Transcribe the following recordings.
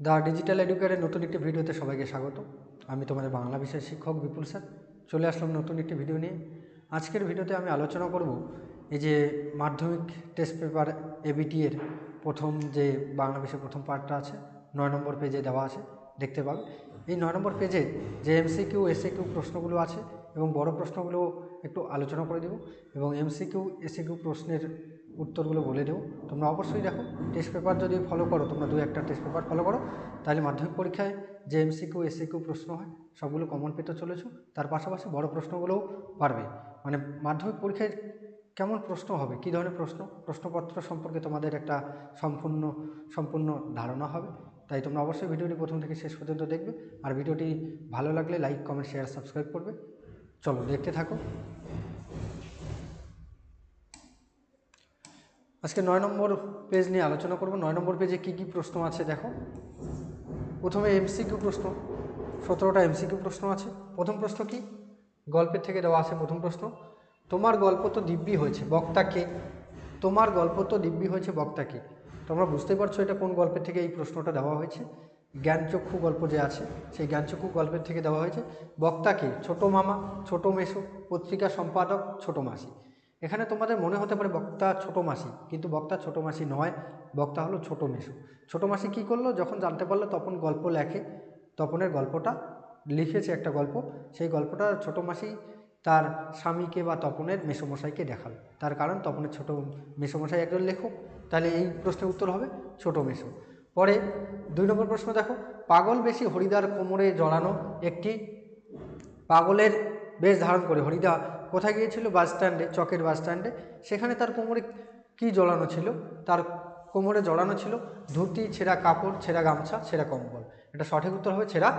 The digital এডুকেটের নতুন একটি ভিডিওতে সবাইকে স্বাগত। আমি তোমাদের বাংলা বিষয়ের শিক্ষক বিপুল স্যার। চলে আসলাম নতুন একটি ভিডিও নিয়ে। আজকের ভিডিওতে আমি আলোচনা করব এই যে মাধ্যমিক টেস্ট পেপার এবিটি এর প্রথম যে বাংলা বিষয়ের প্রথম পার্টটা আছে, নয় নম্বর পেজে দেওয়া আছে, দেখতে পাবে। এই নয় নম্বর পেজে যে এমসিকিউ এসএকিউ প্রশ্নগুলো আছে এবং বড় প্রশ্নগুলো একটু আলোচনা করে দেব এবং এমসিকিউ এসএকিউ প্রশ্নের উত্তরগুলো বলে দেবো। তোমরা অবশ্যই দেখো টেস্ট পেপার যদি ফলো করো, তোমরা দু একটা টেস্ট পেপার ফলো করো, তাহলে মাধ্যমিক পরীক্ষায় যে এমসিকিউ এসিকিউ প্রশ্ন হয়, সবগুলো কমন পেতে চলেছো, তার পাশাপাশি বড় প্রশ্নগুলোও পারবে মানে মাধ্যমিক পরীক্ষায় কেমন প্রশ্ন হবে? কী ধরনের প্রশ্ন? প্রশ্নপত্র সম্পর্কে তোমাদের একটা সম্পূর্ণ সম্পূর্ণ ধারণা হবে। তাই তোমরা অবশ্যই ভিডিওটি প্রথম থেকে শেষ পর্যন্ত দেখবে। আর ভিডিওটি ভালো লাগলে লাইক কমেন্ট শেয়ার সাবস্ক্রাইব করবে। চলো দেখতে থাকো। আজকে নয় নম্বর পেজ নিয়ে আলোচনা করব। নয় নম্বর পেজে কী কী প্রশ্ন আছে দেখো। প্রথমে এমসিকিউ প্রশ্ন, সতেরোটা এমসিকিউ প্রশ্ন আছে। প্রথম প্রশ্ন কি? গল্পের থেকে দেওয়া আছে প্রথম প্রশ্ন। তোমার গল্প তো দিব্যি হয়েছে বক্তাকে তোমার গল্প তো দিব্যি হয়েছে বক্তাকে তোমরা বুঝতেই পারছ এটা কোন গল্পের থেকে এই প্রশ্নটা দেওয়া হয়েছে। জ্ঞানচক্ষু গল্প যে আছে, সেই জ্ঞানচক্ষু গল্পের থেকে দেওয়া হয়েছে। বক্তাকে ছোট মামা, ছোট মেসো, পত্রিকা সম্পাদক, ছোট মাসি। এখানে তোমাদের মনে হতে পারে বক্তা ছোট মাসি, কিন্তু বক্তা ছোট মাসি নয়, বক্তা হলো ছোট মেসো ছোট মাসি কী করল? যখন জানতে পারল তখন গল্প লেখে, তপনের গল্পটা লিখেছে একটা গল্প, সেই গল্পটা ছোট মাসি তার স্বামীকে বা তপনের মেসোমশাইকে দেখাল। তার কারণ তপনের ছোট মেসোমশাই একজন লেখক, তাহলে এই প্রশ্নের উত্তর হবে ছোট মেসো। পরে দুই নম্বর প্রশ্ন দেখো, পাগল বেশি হরিদার কোমরে জড়ানো একটি পাগলের বেশ ধারণ করে, হরিদা কোথায় গিয়েছিল? বাস স্ট্যান্ডে, চকের বাস স্ট্যান্ডে। সেখানে তার কোমরে কী জড়ানো ছিল? তার কোমরে জড়ানো ছিল ধুতি, ছেঁড়া কাপড়, ছেঁড়া গামছা, ছেঁড়া কম্বল। এটা সঠিক উত্তর হবে ছেঁড়া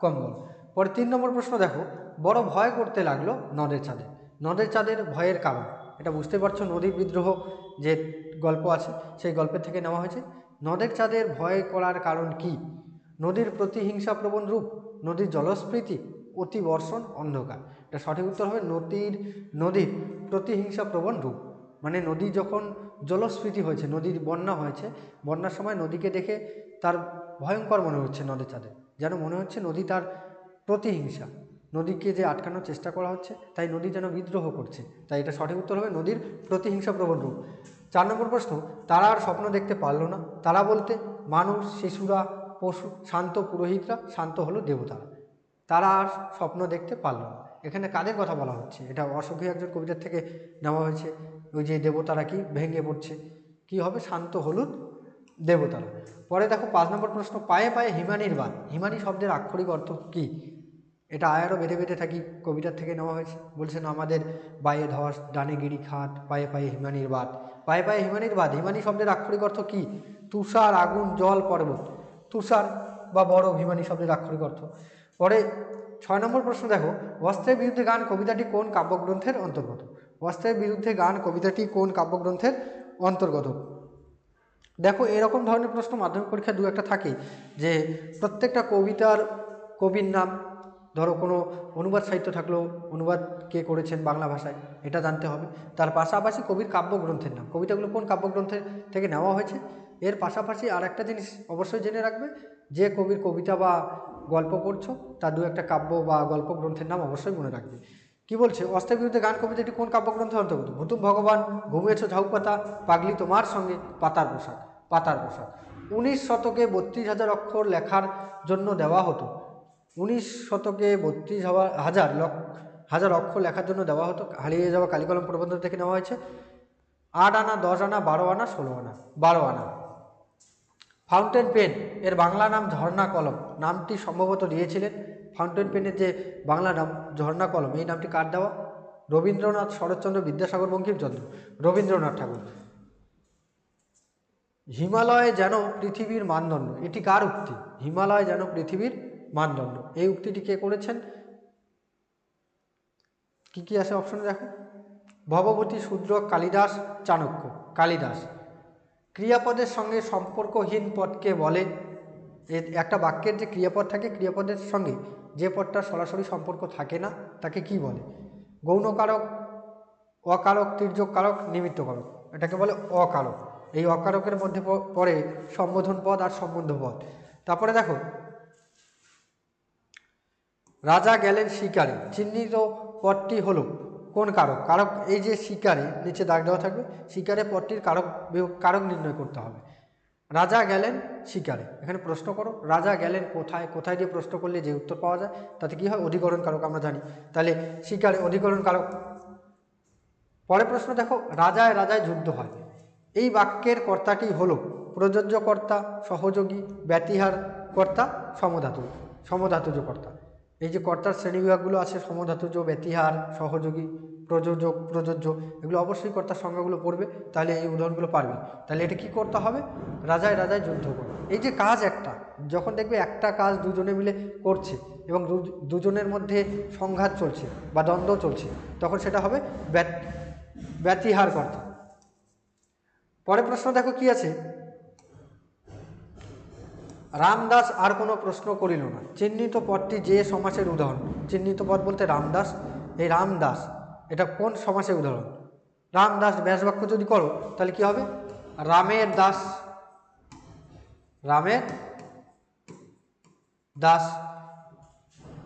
কম্বল। পরে তিন নম্বর প্রশ্ন দেখো। বড় ভয় করতে লাগল নদের চাঁদে। নদের চাঁদের ভয়ের কারণ। এটা বুঝতে পারছ নদী বিদ্রোহ যে গল্প আছে, সেই গল্পের থেকে নেওয়া হয়েছে। নদের চাঁদের ভয় করার কারণ কি? নদীর প্রতিহিংসা প্রবণ রূপ, নদীর জলস্ফীতি অতিবর্ষণ অন্ধকার। এটা সঠিক উত্তর হবে নদীর নদীর প্রতিহিংসা প্রবণ রূপ। মানে নদী যখন জলস্ফীতি হয়েছে, নদীর বন্যা হয়েছে, বন্যার সময় নদীকে দেখে তার ভয়ঙ্কর মনে হচ্ছে নদী চাঁদে যেন মনে হচ্ছে নদী তার প্রতিহিংসা। নদীকে যে আটকানোর চেষ্টা করা হচ্ছে, তাই নদী যেন বিদ্রোহ করছে। তাই এটা সঠিক উত্তর হবে নদীর প্রতিহিংসা প্রবণ রূপ। চার নম্বর প্রশ্ন, তারা আর স্বপ্ন দেখতে পারল না। তারা বলতে, মানুষ, শিশুরা, পশু, শান্ত পুরোহিতরা, শান্ত হলো দেবতারা। তারা আর স্বপ্ন দেখতে পারল না। এখানে কাদের কথা বলা হচ্ছে? এটা অসুখী একজন কবিতার থেকে নেওয়া হয়েছে। ওই যে দেবতারা কি ভেঙে পড়ছে। কি হবে? শান্ত, হলুদ দেবতারা। পরে দেখো পাঁচ নম্বর প্রশ্ন, পায়ে পায়ে হিমানির বাদ হিমানি শব্দের আক্ষরিক অর্থ কি? এটা আয়ারও বেঁধে বেঁধে থাকি কবিতার থেকে নেওয়া হয়েছে। বলছেন আমাদের বায়ে ধস, ডানে গিরি খাট, পায়ে পায়ে হিমানির বাদ পায়ে পায়ে হিমানির বাদ হিমানি শব্দের আক্ষরিক অর্থ কি? তুষার আগুন, জল, পর্বত। তুষার বা বড় হিমানি শব্দের আক্ষরিক অর্থ। পরে ছয় নম্বর প্রশ্ন দেখো, অস্ত্রের বিরুদ্ধে গান কবিতাটি কোন কাব্যগ্রন্থের অন্তর্গত? অস্ত্রের বিরুদ্ধে গান কবিতাটি কোন কাব্যগ্রন্থের অন্তর্গত? দেখো, এরকম ধরনের প্রশ্ন মাধ্যমিক পরীক্ষা দু একটা থাকে, যে প্রত্যেকটা কবিতার কবির নাম, ধরো কোনো অনুবাদ সাহিত্য থাকল, অনুবাদ কে করেছেন বাংলা ভাষায়, এটা জানতে হবে। তার পাশাপাশি কবির কাব্যগ্রন্থের নাম, কবিতাগুলো কোন কাব্যগ্রন্থের থেকে নেওয়া হয়েছে? এর পাশাপাশি আর একটা জিনিস অবশ্যই জেনে রাখবে, যে কবির কবিতা বা গল্প পড়ছো তার দু একটা কাব্য বা গল্প গ্রন্থের নাম অবশ্যই মনে রাখবে। কি বলছে? অস্ত্রের বিরুদ্ধে গান কবিতাটি কোন কাব্যগ্রন্থের অন্তর্গত ভুতুম ভগবান, ঘুমিয়েছ ঝাউ পাতা, পাগলি তোমার সঙ্গে, পাতার পোশাক পাতার পোশাক। উনিশ শতকে বত্রিশ হাজার অক্ষর লেখার জন্য দেওয়া হতো। উনিশ শতকে বত্রিশ হাজার হাজার অক্ষর লেখার জন্য দেওয়া হতো। হারিয়ে যাওয়া কালিকলম প্রবন্ধ থেকে নেওয়া হয়েছে। আট আনা, দশ আনা, বারো আনা, ষোলো আনা, বারো আনা। ফাউন্টেন পেন এর বাংলা নাম ঝর্ণা কলম। নামটি সম্ভবত দিয়েছিলেন ফাউন্টেন পেনের যে বাংলা নাম, ঝর্ণা কলম। এই নামটি কার দেওয়া? রবীন্দ্রনাথ শরৎচন্দ্র বিদ্যাসাগর বঙ্কিমচন্দ্র রবীন্দ্রনাথ ঠাকুর। হিমালয় যেন পৃথিবীর মানদণ্ড। এটি কার উক্তি? হিমালয় যেন পৃথিবীর মানদণ্ড। এই উক্তিটি কে করেছেন? কি কি আছে অপশনে দেখো? ভবভূতি শূদ্র কালিদাস চাণক্য। কালিদাস। ক্রিয়াপদের সঙ্গে সম্পর্কহীন পদকে বলে একটা বাক্যের যে ক্রিয়াপদ থাকে ক্রিয়াপদের সঙ্গে, যে পদটা সরাসরি সম্পর্ক থাকে না, তাকে কি বলে? গৌণকারক, অকারক তির্যক কারক নিমিত্ত কারক এটাকে বলে অকারক। এই অকারকের মধ্যে পড়ে সম্বোধন পদ আর সম্বন্ধ পদ। তারপরে দেখো, রাজা গেলেন শিকারে। চিহ্নিত পদটি হলো কোন কারক? কারক এই যে শিকারে, নিচে দাগ দেওয়া থাকবে, শিকারে পদটির কারক কারক নির্ণয় করতে হবে। রাজা গেলেন শিকারে। এখানে প্রশ্ন করো, রাজা গেলেন কোথায়? কোথায় দিয়ে প্রশ্ন করলে যে উত্তর পাওয়া যায়? তাতে কি হয়? অধিকরণ কারক আমরা জানি। তাহলে শিকারে অধিকরণ কারক। পরের প্রশ্ন দেখো, রাজায় রাজায় যুদ্ধ হয়। এই বাক্যের কর্তাটি হলো প্রযোজ্য কর্তা, সহযোগী, ব্যতিহার কর্তা, সমধাতু, সমধাতুজ কর্তা। এই যে কর্তার শ্রেণীবিভাগগুলো আছে সমধাতুজ ব্যতিহার, সহযোগী, প্রযোজক, প্রযোজ্য, এগুলো অবশ্যই কর্তার সংজ্ঞাগুলো পড়বে, তাহলে এই উদাহরণগুলো পারবে। তাহলে এটা কি করতে হবে? রাজায় রাজায় যুদ্ধ করবে এই যে কাজ একটা, যখন দেখবে একটা কাজ দুজনে মিলে করছে এবং দুজনের মধ্যে সংঘাত চলছে বা দ্বন্দ্ব চলছে, তখন সেটা হবে ব্যত- ব্যতিহার কর্তা পরের প্রশ্ন দেখো কি আছে? রামদাস আর কোনো প্রশ্ন করিল না। চিহ্নিত পদটি যে সমাসের উদাহরণ। চিহ্নিত পদ বলতে রামদাস। এই রামদাস, এটা কোন সমাসের উদাহরণ? রামদাস ব্যাসবাক্য যদি করো, তাহলে কি হবে? রামের দাস। রামের দাস।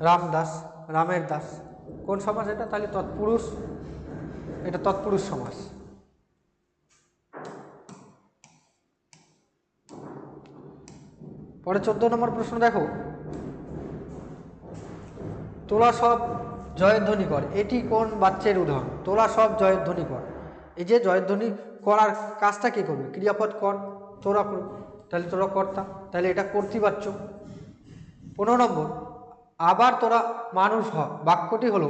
রামদাস, রামের দাস। কোন সমাস এটা? তাহলে তৎপুরুষ। এটা তৎপুরুষ সমাস। পরে চোদ্দ নম্বর প্রশ্ন দেখো। তোলা সব জয়ধ্বনি কর। এটি কোন বাচ্চার উদাহরণ? তোলা সব জয়ধ্বনি কর। এই যে জয়ধ্বনি করার কাজটা কে করবে? ক্রিয়াপদ কর, তোরা তাহলে তোরা কর্তা, তাহলে এটা কর্তৃবাচ্য। পনেরো নম্বর, আবার তোরা মানুষ হ। বাক্যটি হলো,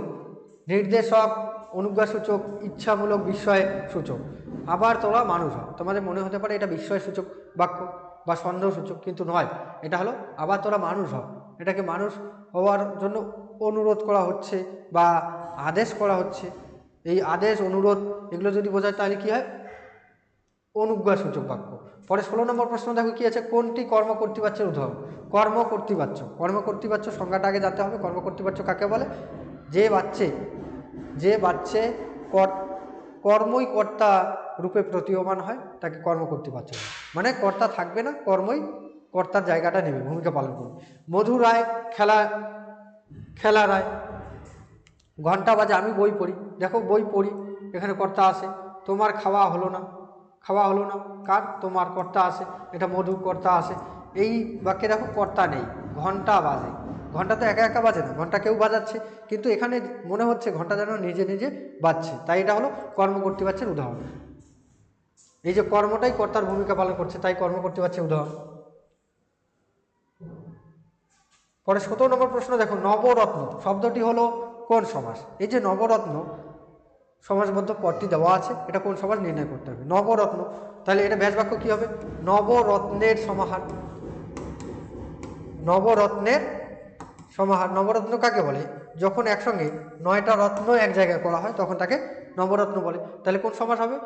নির্দেশক, অনুজ্ঞাসূচক, ইচ্ছামূলক বিস্ময় সূচক আবার তোরা মানুষ হ। তোমাদের মনে হতে পারে এটা বিস্ময় সূচক বাক্য। বা সন্দেহসূচক কিন্তু নয়। এটা হলো, আবার তোরা মানুষ হ এটাকে মানুষ হওয়ার জন্য অনুরোধ করা হচ্ছে বা আদেশ করা হচ্ছে। এই আদেশ, অনুরোধ, এগুলো যদি বোঝায়, তাহলে কী হয়? অনুজ্ঞা সূচক বাক্য। পরে ষোলো নম্বর প্রশ্ন দেখো, কি আছে? কোনটি কর্ম কর্তৃপাচ্যের উদাহরণ? কর্ম কর্তৃপাচ্য কর্ম কর্তৃপাচ্য সংজ্ঞাটা আগে জানতে হবে। কর্ম কর্তৃপাচ্য কাকে বলে? যে বাচ্চে যে বাচ্চে কর কর্মই কর্তা রূপে প্রতীয়মান হয়, তাকে কর্ম কর্তৃপাচ্য বলে। মানে কর্তা থাকবে না, কর্মই কর্তার জায়গাটা নেবে, ভূমিকা পালন করবে। মধু রায়, খেলা খেলা রায়। ঘণ্টা বাজে, আমি বই পড়ি। দেখো, বই পড়ি, এখানে কর্তা আসে। তোমার খাওয়া হলো না, খাওয়া হলো না। কার? তোমার কর্তা আসে। এটা মধু কর্তা আসে। এই বাক্যে দেখো, কর্তা নেই ঘণ্টা বাজে। ঘণ্টা তো একা একা বাজে না, ঘণ্টা কেউ বাজাচ্ছে, কিন্তু এখানে মনে হচ্ছে ঘণ্টা যেন নিজে নিজে বাজছে। তাই এটা হলো কর্ম কর্তৃপাচ্যের উদাহরণ। এই যে কর্মটাই কর্তার ভূমিকা পালন করছে, তাই কর্ম কর্তৃপাচ্যের উদাহরণ। পরে সতেরো নম্বর প্রশ্ন দেখো, নবরত্ন, শব্দটি হলো কোন সমাস? এই যে নবরত্ন সমাজবদ্ধ পদটি দেওয়া আছে, এটা কোন সমাজ নির্ণয় করতে হবে। নবরত্ন, তাহলে এটা ব্যাস বাক্য কী হবে? নবরত্নের সমাহার। নবরত্নের সমাহার নবরত্ন কাকে বলে? যখন একসঙ্গে নয়টা রত্ন এক জায়গায় করা হয়, তখন তাকে নবরত্ন বলে। তাহলে কোন সমাস হবে?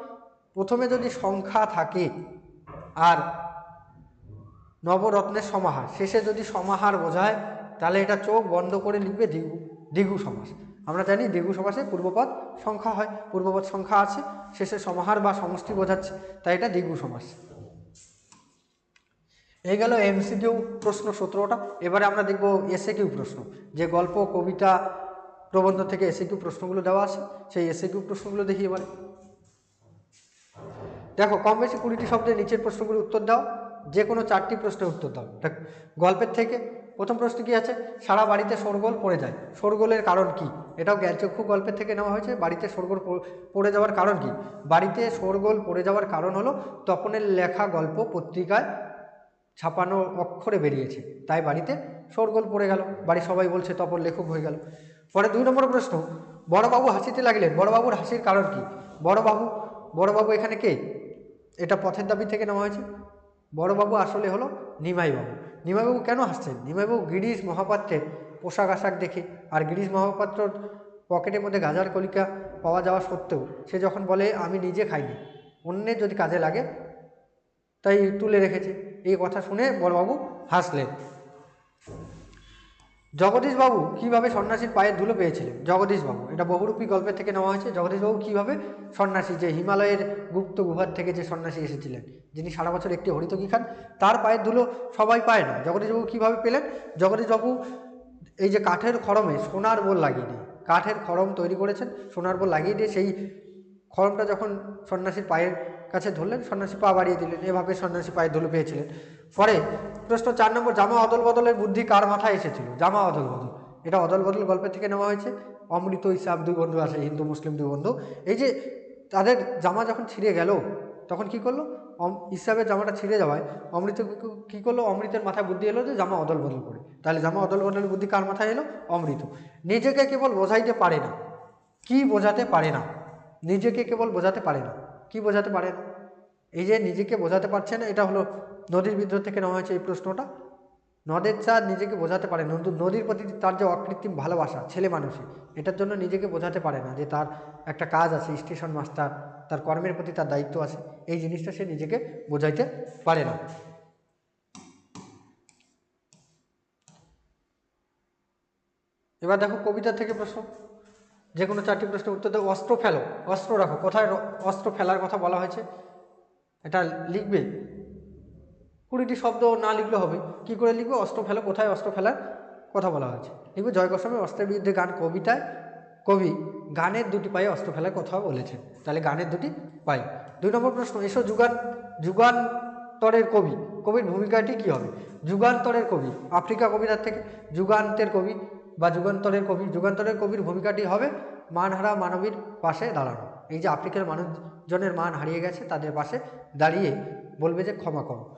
প্রথমে যদি সংখ্যা থাকে আর নবরত্নের সমাহার, শেষে যদি সমাহার বোঝায়, তাহলে এটা চোখ বন্ধ করে লিখবে দ্বিগু দ্বিগু সমাস। আমরা জানি দ্বিগু সমাসে পূর্বপদ সংখ্যা হয়, পূর্বপদ সংখ্যা আছে, শেষে সমাহার বা সমষ্টি বোঝাচ্ছে, তাই এটা দ্বিগু সমাস। এই গেল এমসিকিউ প্রশ্ন সতেরোটা। এবারে আমরা দেখব এসে কিউ প্রশ্ন। যে গল্প, কবিতা, প্রবন্ধ থেকে এসে কিউ প্রশ্নগুলো দেওয়া আছে, সেই এসে কিউ প্রশ্নগুলো দেখি এবারে। দেখো, কম বেশি কুড়িটি শব্দের নিচের প্রশ্নগুলো উত্তর দাও। যে কোনো চারটি প্রশ্নের উত্তর দাও। দেখ, গল্পের থেকে প্রথম প্রশ্ন কি আছে? সারা বাড়িতে শোরগোল পড়ে যায়। শোরগোলের কারণ কি? এটাও জ্ঞানচক্ষু গল্পের থেকে নেওয়া হয়েছে। বাড়িতে শোরগোল পড়ে যাওয়ার কারণ কি? বাড়িতে শোরগোল পড়ে যাওয়ার কারণ হলো তপনের লেখা গল্প পত্রিকায় ছাপানো অক্ষরে বেরিয়েছে। তাই বাড়িতে শোরগোল পড়ে গেল। বাড়ির সবাই বলছে, তপন লেখক হয়ে গেল। পরে দুই নম্বর প্রশ্ন, বড়বাবু হাসিতে লাগলেন। বড়বাবুর হাসির কারণ কি? বড়বাবু বড়বাবু এখানে কে? এটা পথের দাবি থেকে নেওয়া হয়েছে। বড়বাবু আসলে হলো নিমাইবাবু। নিমাইবাবু কেন হাসছেন? নিমাইবাবু গিরিশ মহাপাত্রের পোশাক আশাক দেখে। আর গিরিশ মহাপাত্রর পকেটের মধ্যে গাজার কলিকা পাওয়া যাওয়া সত্ত্বেও সে যখন বলে, আমি নিজে খাইনি, অন্যের যদি কাজে লাগে, তাই তুলে রেখেছে। এই কথা শুনে বড়বাবু হাসলেন। জগদীশবাবু কীভাবে সন্ন্যাসীর পায়ের ধুলো পেয়েছিলেন? জগদীশবাবু, এটা বহুরূপী গল্পের থেকে নেওয়া হয়েছে। জগদীশবাবু কীভাবে সন্ন্যাসী, যে হিমালয়ের গুপ্ত গুহার থেকে যে সন্ন্যাসী এসেছিলেন, যিনি সারা বছর একটি হরিতকি খান, তার পায়ের ধুলো সবাই পায় না। জগদীশবাবু কীভাবে পেলেন? জগদীশবাবু এই যে কাঠের খড়মে সোনার বোল লাগিয়ে দিয়ে, কাঠের খড়ম তৈরি করেছেন, সোনার বোল লাগিয়ে দিয়ে সেই খড়মটা যখন সন্ন্যাসীর পায়ের কাছে ধরলেন, সন্ন্যাসী পা বাড়িয়ে দিলেন, এভাবে সন্ন্যাসী পায়ে ধুলো পেয়েছিলেন। পরে প্রশ্ন চার নম্বর, জামা অদল বদলের বুদ্ধি কার মাথায় এসেছিল? জামা অদল বদল। এটা অদল বদল গল্পের থেকে নেওয়া হয়েছে। অমৃত, ইসাব, দুই বন্ধু আছে, হিন্দু, মুসলিম দুই বন্ধু। এই যে তাদের জামা যখন ছিঁড়ে গেল, তখন কি করল? ইসলামের জামাটা ছিঁড়ে যাওয়ায় অমৃত কি করল? অমৃতের মাথায় বুদ্ধি এলো যে জামা অদল বদল করে। তাহলে জামা অদল বদলের বুদ্ধি কার মাথায় এলো? অমৃত। নিজেকে কেবল বোঝাইতে পারে না। কি বোঝাতে পারে না? নিজেকে কেবল বোঝাতে পারে না। কি বোঝাতে পারে? না এই যে নিজেকে বোঝাতে পারছে না, এটা হলো নদীর বিদ্রোহ থেকে নেওয়া হয়েছে এই প্রশ্নটা। নদের চাঁদ নিজেকে বোঝাতে পারে নদীর প্রতি তার যে অকৃত্রিম ভালোবাসা, ছেলে মানুষই এটার জন্য নিজেকে বোঝাতে পারে না যে তার একটা কাজ আছে, স্টেশন মাস্টার, তার কর্মের প্রতি তার দায়িত্ব আছে, এই জিনিসটা সে নিজেকে বোঝাইতে পারে না। এবার দেখো কবিতা থেকে প্রশ্ন। যে কোনো চারটি প্রশ্নের উত্তর দেবো অস্ত্র ফেলো। অস্ত্র রাখো। কোথায় অস্ত্র ফেলার কথা বলা হয়েছে? এটা লিখবে? কুড়িটি শব্দ না লিখলে হবে। কি করে লিখবে? অস্ত্র ফেলো। কোথায় অস্ত্র ফেলার কথা বলা হয়েছে? লিখবে, জয় গোস্বামী, অস্ত্রের বিরুদ্ধে গান কবিতায় কবি গানের দুটি পায়ে অস্ত্র ফেলার কথা বলেছেন। তাহলে গানের দুটি পায়ে। দুই নম্বর প্রশ্ন, এসো যুগান যুগান্তরের কবি। কবির ভূমিকাটি কি হবে? যুগান্তরের কবি। আফ্রিকা কবিতার থেকে যুগান্তের কবি বা যুগান্তরের কবি, যুগান্তরের কবির ভূমিকাটি হবে মানহারা মানবীর পাশে দাঁড়ানো। এই যে আফ্রিকার মানুষজনের মান হারিয়ে গেছে, তাদের পাশে দাঁড়িয়ে বলবে যে ক্ষমা করো।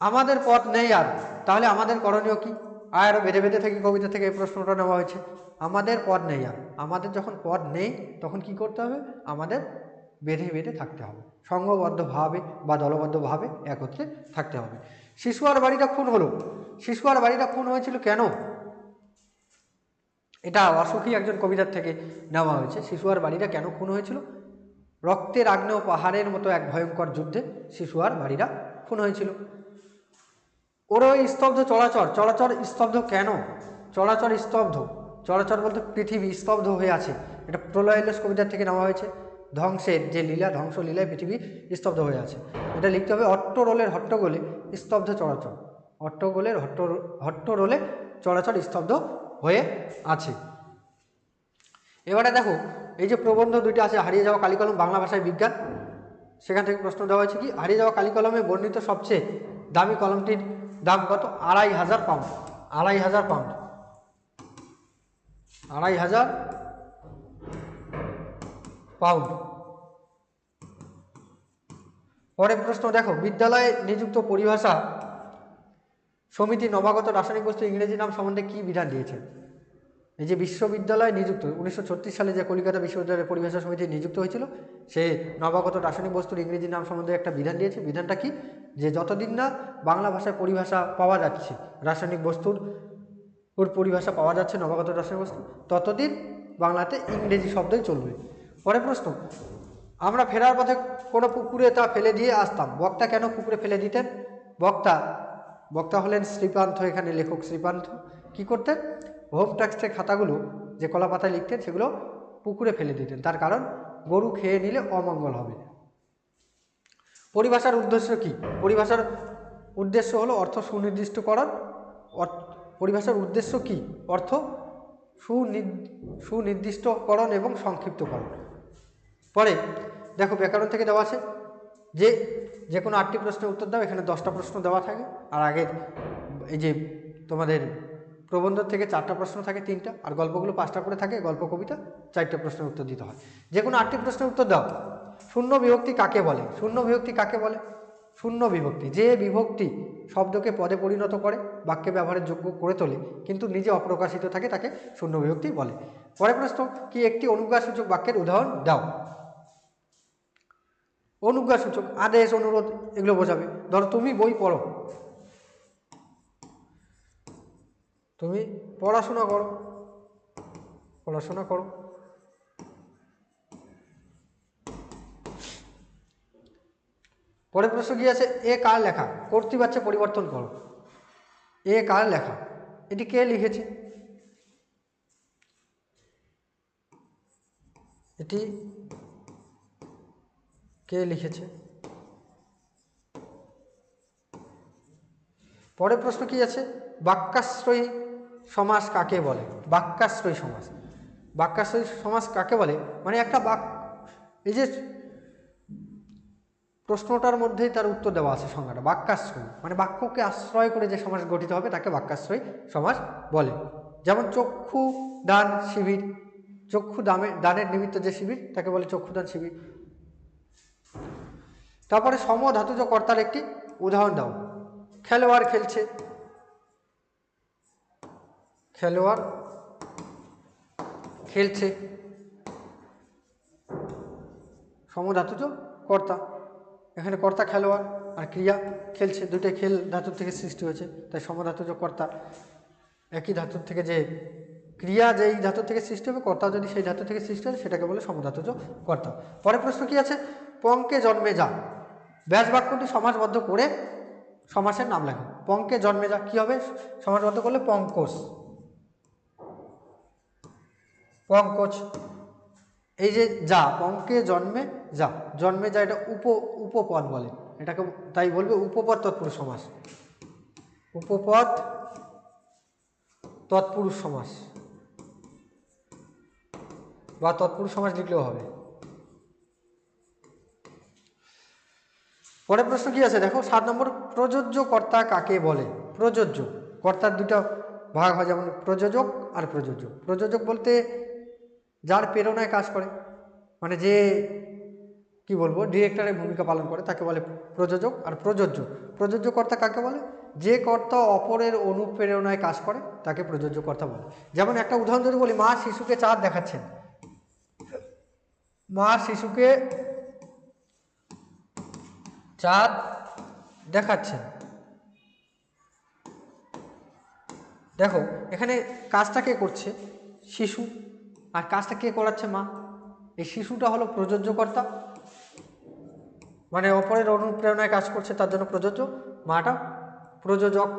আমাদের পথ নেই আর। তাহলে আমাদের করণীয় কি? আরও বেঁধে বেঁধে থেকে কবিতা থেকে এই প্রশ্নটা নেওয়া হয়েছে। আমাদের পথ নেই আর। আমাদের যখন পথ নেই, তখন কি করতে হবে? আমাদের বেঁধে বেঁধে থাকতে হবে। সংঘবদ্ধভাবে বা দলবদ্ধভাবে একত্রে থাকতে হবে। শিশু আর বাড়িটা খুন হলো। শিশু আর বাড়িটা খুন হয়েছিল কেন? এটা অসুখী একজন কবিতার থেকে নেওয়া হয়েছে। শিশুয়ার বাড়িটা কেন খুন হয়েছিল? রক্তের আগ্নেয় পাহাড়ের মতো এক ভয়ঙ্কর যুদ্ধে শিশুয়ার বাড়িটা খুন হয়েছিল। ওর ওই স্তব্ধ চলাচল চলাচল স্তব্ধ কেন? চলাচল স্তব্ধ। চলাচল বলতে পৃথিবী স্তব্ধ হয়ে আছে। এটা প্রলয়লস কবিতার থেকে নেওয়া হয়েছে। ধ্বংসের যে লীলা, ধ্বংস লীলায় পৃথিবী স্তব্ধ হয়ে আছে। এটা লিখতে হবে অট্টরোলের হট্টগোলে স্তব্ধ চলাচল। অট্টগোলের হট্ট হট্টরোলে চলাচল স্তব্ধ হয়ে আছে। এবারে দেখো, এই যে প্রবন্ধ দুইটা আছে, হারিয়ে যাওয়া কালিকলম বাংলা ভাষায় বিজ্ঞান। সেখান থেকে প্রশ্ন দেওয়া হয়েছে কি, হারিয়ে যাওয়া কালিকলমে বর্ণিত সবচেয়ে দামি কলমটির দাম কত? আড়াই হাজার পাউন্ড। আড়াই হাজার পাউন্ড। আড়াই হাজার পাউন্ড। পরের প্রশ্ন দেখো, বিদ্যালয়ে নিযুক্ত পরিভাষা সমিতি নবাগত রাসায়নিক বস্তু ইংরেজি নাম সম্বন্ধে কি বিধান দিয়েছে? এই যে বিশ্ববিদ্যালয়ে নিযুক্ত, উনিশশো ছত্রিশ সালে যে কলকাতা বিশ্ববিদ্যালয়ের পরিভাষা সমিতি নিযুক্ত হয়েছিল, সে নবাগত রাসায়নিক বস্তুর ইংরেজি নাম সম্বন্ধে একটা বিধান দিয়েছে। বিধানটা কি? যে যতদিন না বাংলা ভাষায় পরিভাষা পাওয়া যাচ্ছে, রাসায়নিক বস্তুর ওর পরিভাষা পাওয়া যাচ্ছে নবাগত রাসায়নিক বস্তু, ততদিন বাংলাতে ইংরেজি শব্দই চলবে। পরে প্রশ্ন, আমরা ফেরার পথে কোনো পুকুরে তা ফেলে দিয়ে আসতাম, বক্তা কেন পুকুরে ফেলে দিতেন? বক্তা বক্তা হলেন শ্রীপান্থ, এখানে লেখক শ্রীপান্থ। কি করতেন? হোম ট্যাক্সের খাতাগুলো, যে কলা পাতায় লিখতেন, সেগুলো পুকুরে ফেলে দিতেন। তার কারণ, গরু খেয়ে নিলে অমঙ্গল হবে। পরিভাষার উদ্দেশ্য কি? পরিভাষার উদ্দেশ্য হলো অর্থ সুনির্দিষ্টকরণ। পরিভাষার উদ্দেশ্য কি? অর্থ সুনির- সুনির্দিষ্টকরণ এবং সংক্ষিপ্তকরণ। পরে, দেখো ব্যাকরণ থেকে দেওয়া আছে যে যে কোনো আটটি প্রশ্নের উত্তর দাও, এখানে দশটা প্রশ্ন দেওয়া থাকে। আর আগের এই যে তোমাদের প্রবন্ধ থেকে চারটা প্রশ্ন থাকে, তিনটা, আর গল্পগুলো পাঁচটা করে থাকে, গল্প, কবিতা, চারটা প্রশ্নের উত্তর দিতে হয়। যে কোনো আটটি প্রশ্নের উত্তর দাও। শূন্য বিভক্তি কাকে বলে? শূন্য বিভক্তি কাকে বলে? শূন্য বিভক্তি। যে বিভক্তি শব্দকে পদে পরিণত করে, বাক্যে ব্যবহারের যোগ্য করে তোলে, কিন্তু নিজে অপ্রকাশিত থাকে, তাকে শূন্য বিভক্তি বলে। পরের প্রশ্ন, কি একটি অনুজ্ঞাসূচক বাক্যের উদাহরণ? দাও। অনুজ্ঞা সূচক, আদেশ, অনুরোধ, এগুলো বোঝাবে। ধরো তুমি বই পড়ো। তুমি পড়াশোনা করো। পড়াশোনা করো। পরের প্রশ্ন কি আছে? এ কার লেখা? কর্তৃবাচ্যে পরিবর্তন করো। এ কার লেখা? এটি কে লিখেছে? এটি কে লিখেছে? পরের প্রশ্ন কি আছে? বাক্যাশ্রয়ী সমাস কাকে বলে? বাক্যাশ্রয়ী সমাস। বাক্যাশ্রয়ী সমাস কাকে বলে? মানে একটা বাক, এই যে প্রশ্নটার মধ্যেই তার উত্তর দেওয়া আছে সংজ্ঞাটা, বাক্যাশ্রয়ী। মানে বাক্যকে আশ্রয় করে যে সমাজ গঠিত হবে তাকে বাক্যাশ্রয়ী সমাজ বলে। যেমন চক্ষু দান শিবির, চক্ষু দামে, দানের নিমিত্ত যে শিবির, তাকে বলে চক্ষুদান শিবির। তারপরে সমধাতুজ কর্তার একটি উদাহরণ দাও। খেলোয়াড় খেলছে। খেলোয়াড় খেলছে। সমধাতুজ কর্তা। এখানে কর্তা, খেলোয়াড় আর ক্রিয়া খেলছে। দুটো খেল ধাতুর থেকে সৃষ্টি হয়েছে। তাই সমধাতুজ কর্তা একই ধাতুর থেকে যে ক্রিয়া যেই ধাতুর থেকে সৃষ্টি হবে, কর্তা যদি সেই ধাতু থেকে সৃষ্টি হয়, সেটাকে বলে সমধাতুজ কর্তা। পরের প্রশ্ন কি আছে? পঙ্কে জন্মে যা। ব্যাস বাক্যটি সমাজবদ্ধ করে সমাসের নাম লেখো। পঙ্কে জন্মে যা, কী হবে? সমাজবদ্ধ করলে পঙ্কজ। পঙ্কজ। এই যে যা, পঙ্কে জন্মে যা জন্মে যা, এটা উপ, উপপদ বলে। এটাকে তাই বলবে উপপদ তৎপুরুষ সমাস। উপপদ তৎপুরুষ সমাস। বা তৎপুরুষ সমাস লিখলেও হবে। পরের প্রশ্ন কি আছে? দেখো, সাত নম্বর, প্রযোজ্য কর্তা কাকে বলে? প্রযোজ্য। কর্তার দুটো ভাগ হয়, যেমন প্রযোজক আর প্রযোজ্য প্রযোজক বলতে যার প্রেরণায় কাজ করে। মানে যে, কি বলব ডিরেক্টরের ভূমিকা পালন করে, তাকে বলে প্রযোজক আর প্রযোজ্য। প্রযোজ্য কর্তা কাকে বলে? যে কর্তা অপরের অনুপ্রেরণায় কাজ করে, তাকে প্রযোজ্য কর্তা বলে। যেমন একটা উদাহরণ যদি বলি, মা শিশুকে চাঁদ দেখাচ্ছেন। মা শিশুকে চাঁদ দেখাচ্ছেন। দেখো, এখানে কাজটা কে করছে? শিশু। আর কাজটা কে করাচ্ছে মা? এই শিশুটা হলো প্রযোজ্যকর্তা। মানে অপরের অনুপ্রেরণায় কাজ করছে, তার জন্য প্রযোজ্য। মাটা প্রযোজক।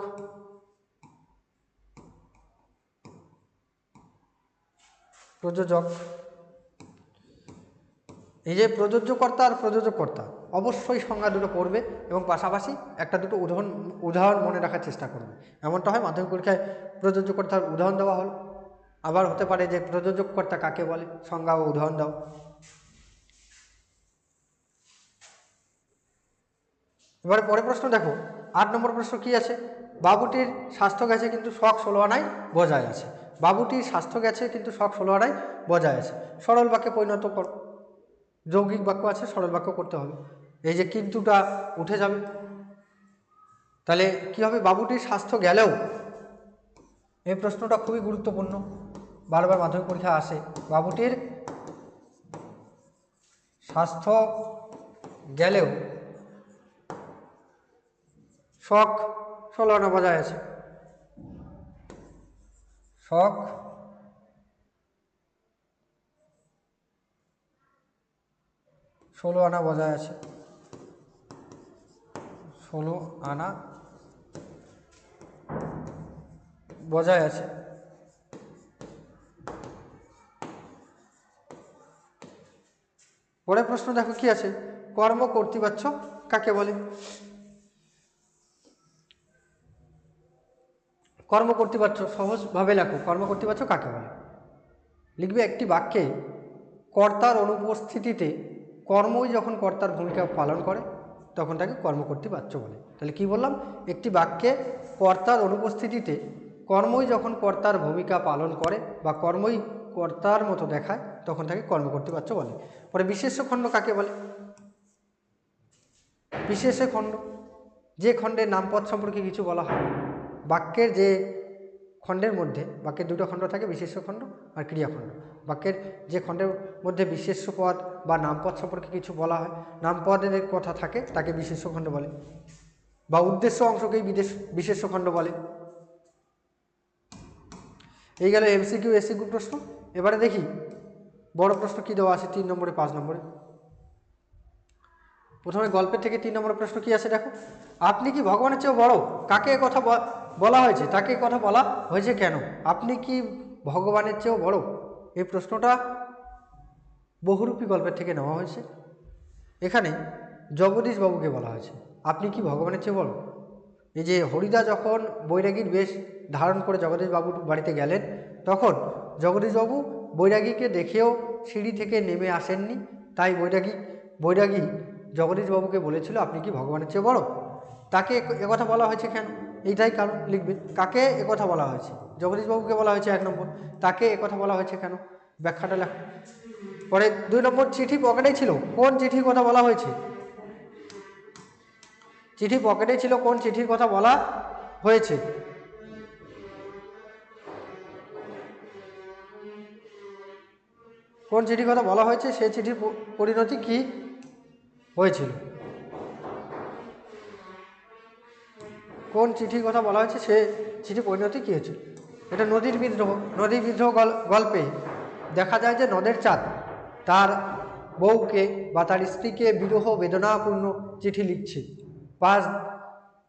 প্রযোজক। এই যে প্রযোজ্যকর্তা আর প্রযোজকর্তা অবশ্যই সংজ্ঞা দুটো পড়বে এবং পাশাপাশি একটা দুটো উদাহরণ উদাহরণ মনে রাখার চেষ্টা করবে। এমনটা হয় মাধ্যমিক পরীক্ষায় প্রযোজ্যকর্তার উদাহরণ দেওয়া হলো। আবার হতে পারে যে প্রযোজককর্তা কাকে বলে? সংজ্ঞা ও উদাহরণ দাও। এবারে পরের প্রশ্ন দেখো। আট নম্বর প্রশ্ন কি আছে? বাবুটির স্বাস্থ্য গেছে কিন্তু শখ ষোলো বজায় আছে। বাবুটির স্বাস্থ্য গেছে কিন্তু শখ ষোলো বজায় আছে। সরল বাক্যে পরিণত করো। যৌগিক বাক্য আছে, সরল বাক্য করতে হবে। এই যে কিন্তুটা উঠে যাবে, তাহলে কি হবে? বাবুটির স্বাস্থ্য গেলেও এই প্রশ্নটা খুবই গুরুত্বপূর্ণ। বারবার মাধ্যমিক পরীক্ষা আসে। বাবুটির স্বাস্থ্য গেলেও শখ ষোলো বজায় আছে। শখ ষোলো আনা বজায় আছে। ষোলো আনা বজায় আছে। পরে প্রশ্ন দেখো কি আছে? কর্ম কর্তৃপাচ্ছ কাকে বলে? কর্ম কর্তৃপাচ্ছ সহজভাবে লেখো, কর্ম কর্তৃপাচ্ছ কাকে বলে? লিখবে একটি বাক্যে, কর্তার অনুপস্থিতিতে কর্মই যখন কর্তার ভূমিকা পালন করে, তখন তাকে কর্মকর্তৃপাচ্য বলে। তাহলে কি বললাম? একটি বাক্যে কর্তার অনুপস্থিতিতে কর্মই যখন কর্তার ভূমিকা পালন করে বা কর্মই কর্তার মতো দেখায়, তখন তাকে কর্মকর্তৃপাচ্য বলে। পরে বিশেষ্য খণ্ড কাকে বলে? বিশেষ খণ্ড যে খণ্ডের নামপদ সম্পর্কে কিছু বলা হয়। বাক্যের যে খণ্ডের মধ্যে, বাক্যের দুটো খণ্ড থাকে, বিশেষ্য খণ্ড আর ক্রিয়াখণ্ড। বাক্যের যে খণ্ডের মধ্যে বিশেষ্য পদ বা নামপদ সম্পর্কে কিছু বলা হয়, নামপদের কথা থাকে, তাকে বিশেষ্য খণ্ড বলে বা উদ্দেশ্য অংশকেই বিদেশ, বিশেষ্য খণ্ড বলে। এই গেল এমসিকিউ এসিকিউ প্রশ্ন। এবারে দেখি, বড় প্রশ্ন কী দেওয়া আছে? তিন নম্বরে, পাঁচ নম্বরে। প্রথমে গল্পের থেকে তিন নম্বর প্রশ্ন কি আছে দেখো? আপনি কি ভগবানের চেয়েও বড়? কাকে কথা বলা হয়েছে? তাকে কথা বলা হয়েছে কেন? আপনি কি ভগবানের চেয়েও বড়? এই প্রশ্নটা বহুরূপী গল্পের থেকে নেওয়া হয়েছে। এখানে জগদীশ বাবুকে বলা হয়েছে, আপনি কি ভগবানের চেয়ে বড়? এই যে হরিদা যখন বৈরাগীর বেশ ধারণ করে জগদীশ বাবুর বাড়িতে গেলেন, তখন জগদীশবাবু বৈরাগীকে দেখেও সিঁড়ি থেকে নেমে আসেননি। তাই বৈরাগী বৈরাগী জগদীশবাবুকে বলেছিল, আপনি কি ভগবানের চেয়ে বড়? তাকে একথা বলা হয়েছে কেন? এইটাই কারণ লিখবে। কাকে একথা বলা হয়েছে? জগদীশবাবুকে বলা হয়েছে এক নম্বর। তাকে একথা বলা হয়েছে কেন? ব্যাখ্যাটা লেখো। পরে দুই নম্বর, চিঠি পকেটে ছিল। কোন চিঠির কথা বলা হয়েছে? চিঠি পকেটে ছিল কোন চিঠির কথা বলা হয়েছে? কোন চিঠির কথা বলা হয়েছে? সেই চিঠির পরিণতি কি? হয়েছিল। কোন চিঠির কথা বলা হয়েছে? সে চিঠি পরিণতি কী হয়েছিল? এটা নদীর বিদ্রোহ নদীর বিদ্রোহ গল্পে দেখা যায় যে নদের চাঁদ, তার বউকে বা তার স্ত্রীকে বিরহ বেদনাপূর্ণ চিঠি লিখছে। পাঁচ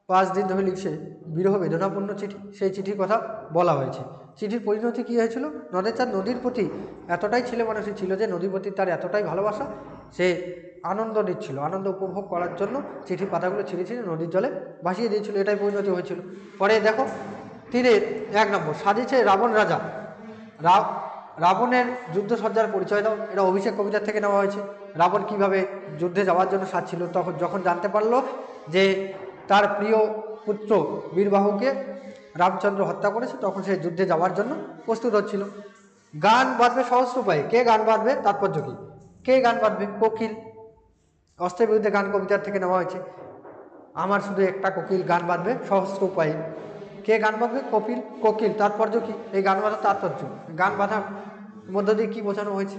পাঁচ দিন ধরে লিখছে, বিরহ বেদনাপূর্ণ চিঠি, সেই চিঠির কথা বলা হয়েছে। চিঠির পরিণতি কী হয়েছিল? নদের চাঁদ নদীর প্রতি এতটাই ছেলে মানুষই ছিল যে নদীর প্রতি তার এতটাই ভালোবাসা, সে আনন্দ নিচ্ছিল, আনন্দ উপভোগ করার জন্য চিঠি পাতাগুলো ছিঁড়ে ছিঁড়ে নদীর জলে ভাসিয়ে দিয়েছিল, এটাই পরিণতি হয়েছিল। পরে দেখো, তীরের এক নম্বর সাজিছে রাবণ রাজা। রা- রাবণের যুদ্ধসজ্জার পরিচয় দাও, এটা অভিষেক কবিতার থেকে নেওয়া হয়েছে। রাবণ কীভাবে যুদ্ধে যাওয়ার জন্য সাজছিল, তখন যখন জানতে পারল যে তার প্রিয় পুত্র বীরবাহুকে রামচন্দ্র হত্যা করেছে, তখন সে যুদ্ধে যাওয়ার জন্য প্রস্তুত হচ্ছিল। গান বাঁধবে সহস্র উপায়ে। কে গান বাঁধবে তাৎপর্য কী? কে গান বাঁধবে কোকিল। অস্ত্রের বিরুদ্ধে গান কবিতার থেকে নেওয়া হয়েছে। আমার শুধু একটা কোকিল গান বাঁধবে সহস্র উপায়ে। কে গান বাঁধবে কপিল কোকিল, তাৎপর্য কি? এই গান বাঁধার তাৎপর্য। গান বাঁধার মধ্য দিয়ে কী বোঝানো হয়েছে?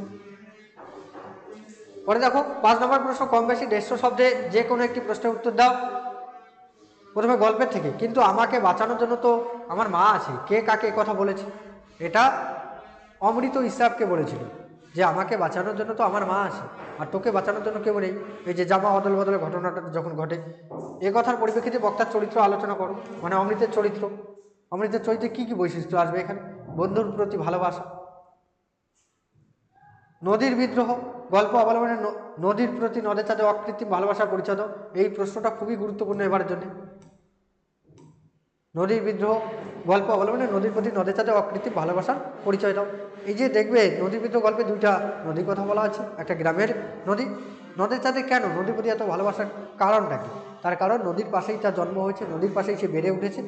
পরে দেখো, পাঁচ নম্বর প্রশ্ন কম বেশি দেড়শো শব্দে যে কোনো একটি প্রশ্নের উত্তর দাও। প্রথমে গল্পের থেকে। কিন্তু আমাকে বাঁচানোর জন্য তো আমার মা আছে। কে কাকে কথা বলেছে? এটা অমৃত ইসরাফকে বলেছিল যে, আমাকে বাঁচানোর জন্য তো আমার মা আছে। আর তোকে বাঁচানোর জন্য কেউ নেই। এই যে জামা অদল বদলের ঘটনাটা যখন ঘটে, এ কথার পরিপ্রেক্ষিতে বক্তার চরিত্র আলোচনা করো। মানে অমৃতের চরিত্র। অমৃতের চরিত্রে কী কী বৈশিষ্ট্য আসবে এখানে? বন্ধুর প্রতি ভালোবাসা নদীর বিদ্রোহ, গল্প অবলম্বনে নদীর প্রতি নদের সাথে অকৃত্রিম ভালোবাসার পরিচয় এই প্রশ্নটা খুবই গুরুত্বপূর্ণ এবারের জন্য। নদীর বিদ্রোহ, গল্প অবলম্বনে নদীর প্রতি নদের সাথে অকৃত্রিম ভালোবাসার পরিচয় দাও এই যে দেখবে, নদীর বিদ্রোহ গল্পে দুইটা নদীর কথা বলা আছে। একটা গ্রামের নদী। নদের সাথে কেন? নদীর প্রতি এত ভালোবাসার কারণটা কি? তার কারণ নদীর পাশেই তার জন্ম হয়েছে, নদীর পাশেই সে বেড়ে উঠেছে।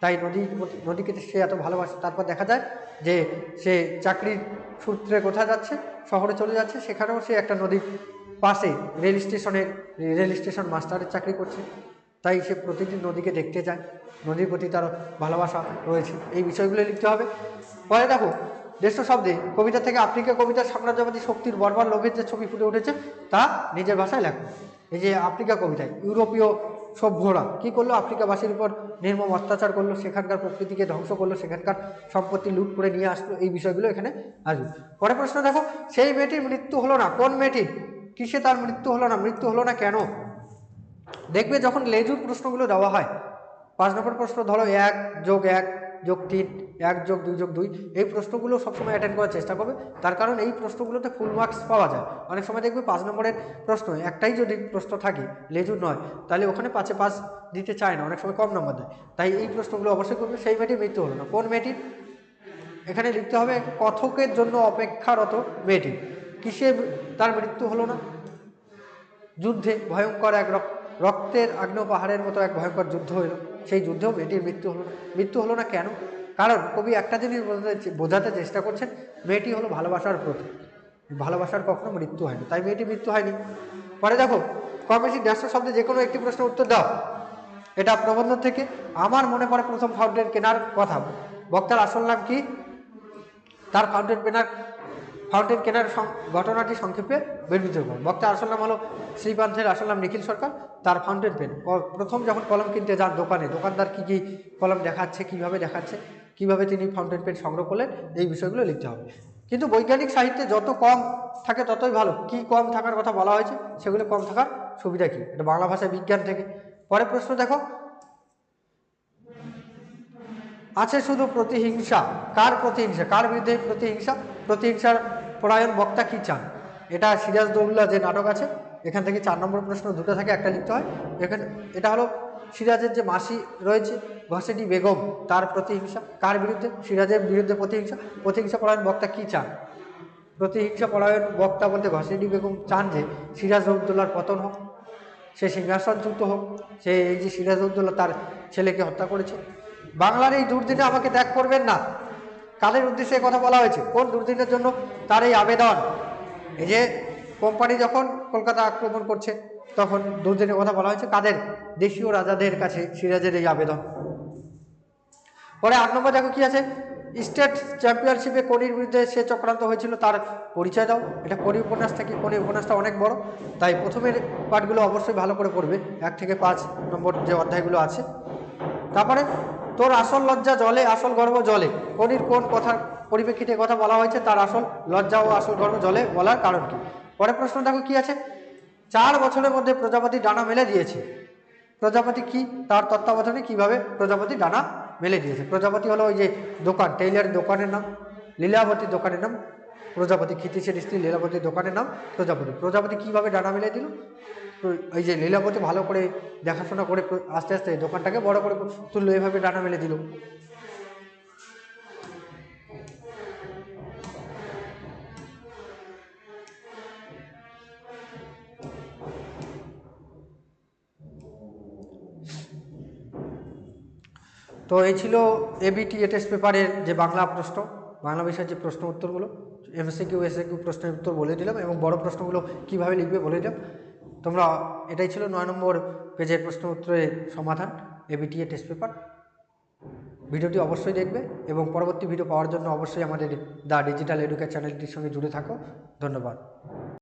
তাই নদীর নদীকে সে এত ভালোবাসে। তারপর দেখা যায় যে সে চাকরির সূত্রে কোথায় যাচ্ছে, শহরে চলে যাচ্ছে। সেখানেও সে একটা নদীর পাশে রেল স্টেশনের রেল স্টেশন মাস্টারের চাকরি করছে। তাই সে প্রতিদিন নদীকে দেখতে যায়। নদীর প্রতি তার ভালোবাসা রয়েছে। এই বিষয়গুলো লিখতে হবে। পরে দেখো দেশ শব্দে কবিতা থেকে আফ্রিকা কবিতার সাম্রাজ্যবাদী শক্তির বর্বর লোভের যে ছবি ফুটে উঠেছে, তা নিজের ভাষায় লেখো। এই যে আফ্রিকা কবিতায়, ইউরোপীয় সভ্যরা কি করল? আফ্রিকাবাসীর উপর নির্মম অত্যাচার করল, সেখানকার প্রকৃতিকে ধ্বংস করল, সেখানকার সম্পত্তি লুট করে নিয়ে আসলো, এই বিষয়গুলো এখানে আসবে। পরে প্রশ্ন, দেখো, সেই মেয়েটির মৃত্যু হলো না। কোন মেয়েটির? কিসে তার মৃত্যু হলো না? মৃত্যু হলো না কেন? দেখবে যখন লেজুর প্রশ্নগুলো দেওয়া হয়, পাঁচ নম্বর প্রশ্ন ধরো, এক যোগ এক যোগ তিন, এক যোগ দুই যোগ দুই, এই প্রশ্নগুলো সবসময় অ্যাটেন্ড করার চেষ্টা করবে। তার কারণ এই প্রশ্নগুলোতে ফুল মার্কস পাওয়া যায়। অনেক সময় দেখবে পাঁচ নম্বরের প্রশ্ন, একটাই যদি প্রশ্ন থাকে, লেজুর নয়, তাহলে ওখানে পাঁচে পাঁচ দিতে চায় না, অনেক সময় কম নম্বর দেয়। তাই এই প্রশ্নগুলো অবশ্যই করবে, সেই মেয়েটির মৃত্যু হলো না। কোন মেয়েটির? এখানে লিখতে হবে, কথকের জন্য অপেক্ষারত মেয়েটি। কিসে তার মৃত্যু হলো না? যুদ্ধে ভয়ঙ্কর এক রক- রক্তের আগ্নেয় পাহাড়ের মতো এক ভয়ঙ্কর যুদ্ধ হলো। সেই যুদ্ধেও মেয়েটির মৃত্যু হলো না। মৃত্যু হলো না কেন? কারণ কবি একটা জিনিস বোঝাতে বোঝাতে চেষ্টা করছেন, মেয়েটি হলো ভালোবাসার প্রতীক। ভালোবাসার কখনো মৃত্যু হয়নি, তাই মেয়েটি মৃত্যু হয়নি। পরে দেখো কম বেশি দেড়শো শব্দে যে কোনো একটি প্রশ্নের উত্তর দাও। এটা প্রবন্ধ থেকে আমার মনে পড়ে প্রথম ফাউন্টেন কেনার কথা। বক্তার আসল নাম কি? তার ফাউন্টেন পেনার ফাউন্টেন কেনার ঘটনাটি সংক্ষেপে বিবৃত করুন বক্তার আসল নাম হলো শ্রীপান্থের আসল নাম নিখিল সরকার, তার ফাউন্টেন পেন। প্রথম যখন কলম কিনতে যান দোকানে, দোকানদার কী কী কলম দেখাচ্ছে, কীভাবে দেখাচ্ছে, কীভাবে তিনি ফাউন্টেন পেন সংগ্রহ করলেন, এই বিষয়গুলো লিখতে হবে। কিন্তু বৈজ্ঞানিক সাহিত্যে যত কম থাকে ততই ভালো। কি কম থাকার কথা বলা হয়েছে, সেগুলো কম থাকার সুবিধা কী? এটা বাংলা ভাষায় বিজ্ঞান থেকে। পরে প্রশ্ন দেখো, আছে শুধু প্রতিহিংসা। কার প্রতিহিংসা? কার বিরুদ্ধে প্রতিহিংসা? প্রতিহিংসার পরায়ণ বক্তা কি চান? এটা সিরাজ দৌল্লা যে নাটক আছে, এখান থেকে চার নম্বর প্রশ্ন দুটো থাকে, একটা লিখতে হয়। এখানে, এটা হলো সিরাজের যে মাসি রয়েছে ঘসেডি বেগম, তার প্রতিহিংসা। কার বিরুদ্ধে? সিরাজের বিরুদ্ধে প্রতিহিংসা। প্রতিহিংসা পরায়ণ বক্তা কি চান? প্রতিহিংসা পরায়ণ বক্তা বলতে ঘসেডি বেগম চান যে সিরাজ রৌদ্দোল্লার পতন হোক, সে সিংহাসনচ্যুত হোক, সে এই যে সিরাজউদ্দৌলা তার ছেলেকে হত্যা করেছে। বাংলার এই দুর্দিনে আমাকে ত্যাগ করবেন না। কাদের উদ্দেশ্যে কথা বলা হয়েছে? কোন দুর্দিনের জন্য তার এই আবেদন? এই যে কোম্পানি যখন কলকাতা আক্রমণ করছে, তখন দুর্দিনের কথা বলা হয়েছে কাদের? দেশীয় রাজাদের কাছে সিরাজের এই আবেদন। পরে আট নম্বর দেখো কি আছে? স্টেট চ্যাম্পিয়নশিপে কনির বিরুদ্ধে সে চক্রান্ত হয়েছিল, তার পরিচয় দাও। এটা কনি উপন্যাস থেকে কনি উপন্যাসটা অনেক বড়। তাই প্রথমের পাঠগুলো অবশ্যই ভালো করে পড়বে। এক থেকে পাঁচ নম্বর যে অধ্যায়গুলো আছে। তারপরে তোর আসল লজ্জা জলে, আসল গর্ব জলে। কনির কোন কথার পরিপ্রেক্ষিতে কথা বলা হয়েছে, তার আসল লজ্জা ও আসল গর্ব জলে বলার কারণ কি? পরের প্রশ্ন দেখো কি আছে? চার বছরের মধ্যে প্রজাপতি ডানা মেলে দিয়েছে। প্রজাপতি কি? তার তত্ত্বাবধানে কীভাবে প্রজাপতি ডানা মেলে দিয়েছে? প্রজাপতি হলো ওই যে দোকান টেইলার দোকানের নাম, লীলাবতীর দোকানের নাম। প্রজাপতি ক্ষিতীশের স্ত্রী লীলাবতীর দোকানের নাম প্রজাপতি। প্রজাপতি কীভাবে ডানা মেলে দিল? এই যে লীলাবতী ভালো করে দেখাশোনা করে আস্তে আস্তে দোকানটাকে বড় করে তুললো, এভাবে ডানা মেলে দিল। তো এই ছিল এবিটি টেস্ট পেপারের যে বাংলা প্রশ্ন, বাংলা বিষয়ের যে প্রশ্ন উত্তরগুলো এমসিকিউ এসএকিউ প্রশ্নের উত্তর বলে দিলাম এবং বড় প্রশ্নগুলো কীভাবে লিখবে বলে দিলাম। তোমরা এটাই ছিল নয় নম্বর পেজের প্রশ্ন উত্তরের সমাধান এবিটিএ টেস্ট পেপার ভিডিওটি অবশ্যই দেখবে এবং পরবর্তী ভিডিও পাওয়ার জন্য অবশ্যই আমাদের দ্য ডিজিটাল এডুকেট চ্যানেলটির সঙ্গে জুড়ে থাকো। ধন্যবাদ।